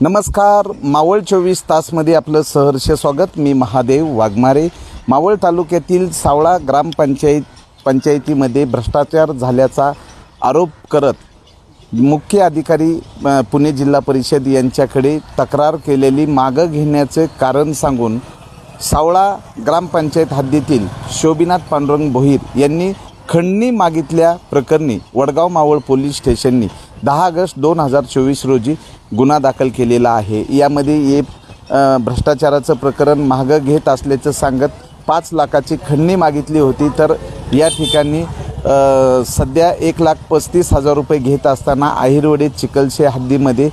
नमस्कार मावळ चोवीस तासमध्ये आपलं सहर्ष स्वागत. मी महादेव वाघमारे. मावळ तालुक्यातील सावळा ग्रामपंचायत पंचायतीमध्ये भ्रष्टाचार झाल्याचा आरोप करत मुख्य अधिकारी पुणे जिल्हा परिषद यांच्याकडे तक्रार केलेली मागं घेण्याचे कारण सांगून सावळा ग्रामपंचायत हद्दीतील शोभिनाथ पांडुरंग भोईर यांनी खंडणी मागितल्या प्रकरणी वडगाव मावळ पोलीस स्टेशननी दहा ऑगस्ट दोन हजार चोवीस रोजी गुन्हा दाखल केलेला आहे. यामध्ये हे भ्रष्टाचाराचं प्रकरण मागं घेत असल्याचं सांगत पाच लाखाची खंडणी मागितली होती. तर या ठिकाणी सध्या एक लाख पस्तीस हजार रुपये घेत असताना आहिरवडे चिकलशे हद्दीमध्ये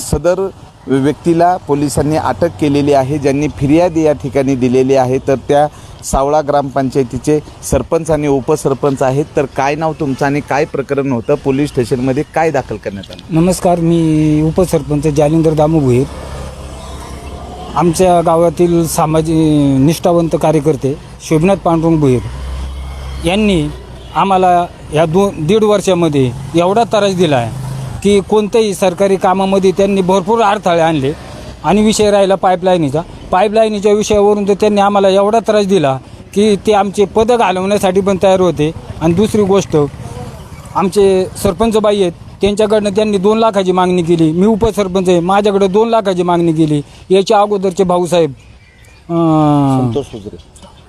सदर व्यक्तीला पोलिसांनी अटक केलेली आहे ज्यांनी फिर्याद या ठिकाणी दिलेली आहे. तर त्या सावळा ग्रामपंचायतीचे सरपंच आणि उपसरपंच आहेत. तर काय नाव तुमचं आणि काय प्रकरण होतं? पोलीस स्टेशनमध्ये काय दाखल करण्यात आलं? नमस्कार मी उपसरपंच जालिंदर दामू भुईर आमच्या गावातील सामाजिक निष्ठावंत कार्यकर्ते शोभनाथ पांडुरंग भुईर यांनी आम्हाला या दोन दीड वर्षामध्ये एवढा त्रास दिला आहे की कोणत्याही सरकारी कामामध्ये त्यांनी भरपूर अडथळे आणले आणि विषय राहिला पाईपलाईनीचा पाईपलाईनीच्या विषयावरून तर त्यांनी आम्हाला एवढा त्रास दिला की ते आमचे पदं घालवण्यासाठी पण तयार होते. आणि दुसरी गोष्ट आमचे सरपंच बाई आहेत त्यांच्याकडनं त्यांनी दोन लाखाची मागणी केली. मी उपसरपंच आहे माझ्याकडे दोन लाखाची मागणी केली. याच्या अगोदरचे भाऊसाहेब संतोष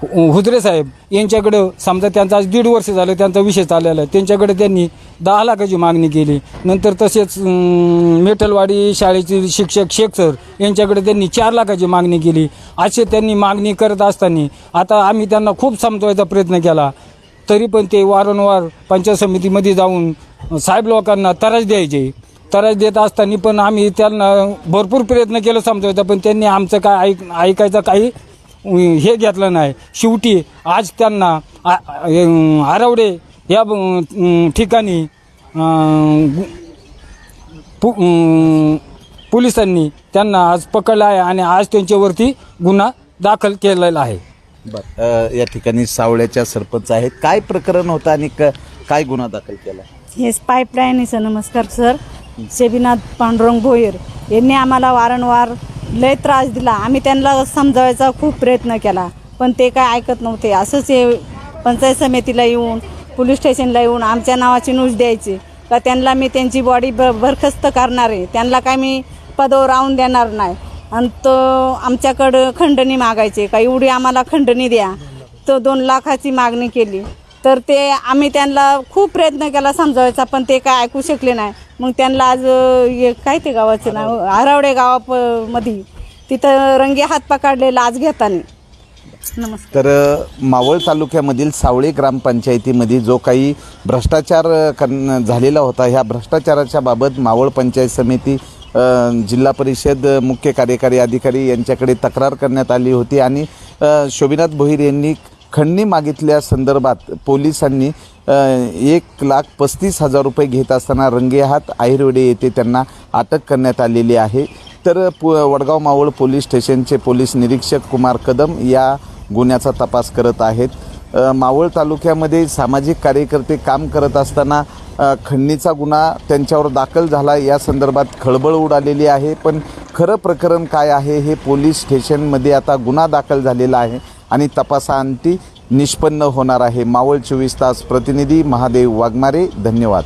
हुजरे साहेब यांच्याकडं समजा त्यांचा आज दीड वर्ष झालं त्यांचा विषय चाललेला आहे. त्यांच्याकडे त्यांनी दहा लाखाची मागणी केली. नंतर तसेच मेटलवाडी शाळेचे शिक्षक शेख सर यांच्याकडे त्यांनी चार लाखाची मागणी केली. असे त्यांनी मागणी करत असताना आता आम्ही त्यांना खूप समजवायचा प्रयत्न केला. तरी पण ते वारंवार पंचायत समितीमध्ये जाऊन साहेब लोकांना त्रास द्यायचे. त्रास देत असताना पण आम्ही त्यांना भरपूर प्रयत्न केलं समजवायचा पण त्यांनी आमचं काय ऐक ऐकायचं काही हे घेतलं नाही. शेवटी आज त्यांना आरवडे या ठिकाणी पु पोलिसांनी त्यांना आज पकडलं आहे आणि आज त्यांच्यावरती गुन्हा दाखल केलेला आहे. बरं या ठिकाणी सावळ्याच्या सरपंच आहेत. काय प्रकरण होतं आणि क- काय गुन्हा दाखल केला? हेच पाईपलाईनीचं नमस्कार सर. शेबीनाथ पांडुरंग भोईर यांनी आम्हाला वारंवार लय त्रास दिला. आम्ही त्यांना समजावायचा खूप प्रयत्न केला. पण ते काय ऐकत नव्हते. असंच हे पंचायत समितीला येऊन पोलीस स्टेशनला येऊन आमच्या नावाची न्यूज द्यायची. का त्यांना मी त्यांची बॉडी ब बरखस्त करणार आहे. त्यांना काय मी पदावर राहून देणार नाही. आणि तो आमच्याकडं खंडणी मागायचे. का एवढी आम्हाला खंडणी द्या. तर दोन लाखाची मागणी केली. तर ते आम्ही त्यांना खूप प्रयत्न केला समजावायचा पण ते काय ऐकू शकले नाही. मग त्यांना आज हे काय ते गावाचं नाव? आरावडे गावामध्ये तिथं रंगे हात पकडले लाज घेताना. नमस्कार. तर मावळ तालुक्यामधील सावळे ग्रामपंचायतीमध्ये जो काही भ्रष्टाचार कर झालेला होता ह्या भ्रष्टाचाराच्या बाबत मावळ पंचायत समिती जिल्हा परिषद मुख्य कार्यकारी अधिकारी यांच्याकडे तक्रार करण्यात आली होती आणि शोभिनाथ भोईर यांनी खंडणी मागितल्या संदर्भात पोलिसांनी एक लाख पस्तीस हजार रुपये घेत असताना रंगेहात आहिरवडे येथे त्यांना अटक करण्यात आलेली आहे. तर पु वडगाव मावळ पोलीस स्टेशनचे पोलीस निरीक्षक कुमार कदम या गुन्ह्याचा तपास करत आहेत. मावळ तालुक्यामध्ये सामाजिक कार्यकर्ते काम करत असताना खंडणीचा गुन्हा त्यांच्यावर दाखल झाला या संदर्भात खळबळ उडालेली आहे. पण खरं प्रकरण काय आहे हे पोलीस स्टेशनमध्ये आता गुन्हा दाखल झालेला आहे. आणि तपासाअंती निष्पन्न होणार आहे. मावळ चोवीस तास प्रतिनिधी महादेव वाघमारे धन्यवाद.